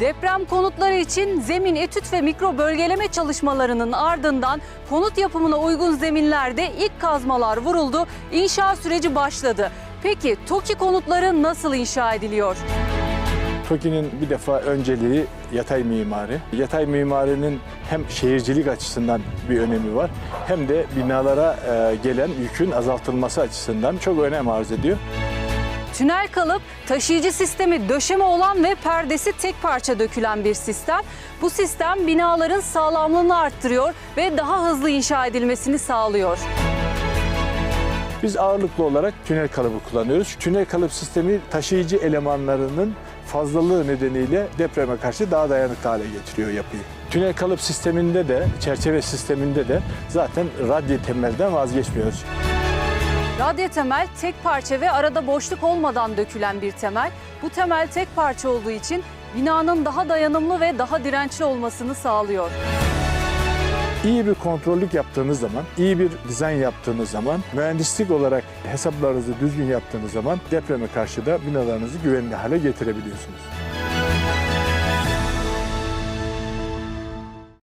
Deprem konutları için zemin etüt ve mikro bölgeleme çalışmalarının ardından konut yapımına uygun zeminlerde ilk kazmalar vuruldu, inşa süreci başladı. Peki TOKİ konutları nasıl inşa ediliyor? TOKİ'nin bir defa önceliği yatay mimari. Yatay mimarinin hem şehircilik açısından bir önemi var hem de binalara e, gelen yükün azaltılması açısından çok önem arz ediyor. Tünel kalıp taşıyıcı sistemi döşeme olan ve perdesi tek parça dökülen bir sistem. Bu sistem binaların sağlamlığını arttırıyor ve daha hızlı inşa edilmesini sağlıyor. Biz ağırlıklı olarak tünel kalıbı kullanıyoruz. Tünel kalıp sistemi taşıyıcı elemanlarının fazlalığı nedeniyle depreme karşı daha dayanıklı hale getiriyor yapıyı. Tünel kalıp sisteminde de, çerçeve sisteminde de zaten radye temelden vazgeçmiyoruz. Radya temel tek parça ve arada boşluk olmadan dökülen bir temel. Bu temel tek parça olduğu için binanın daha dayanımlı ve daha dirençli olmasını sağlıyor. İyi bir kontrollük yaptığınız zaman, iyi bir dizayn yaptığınız zaman, mühendislik olarak hesaplarınızı düzgün yaptığınız zaman depreme karşı da binalarınızı güvenli hale getirebiliyorsunuz.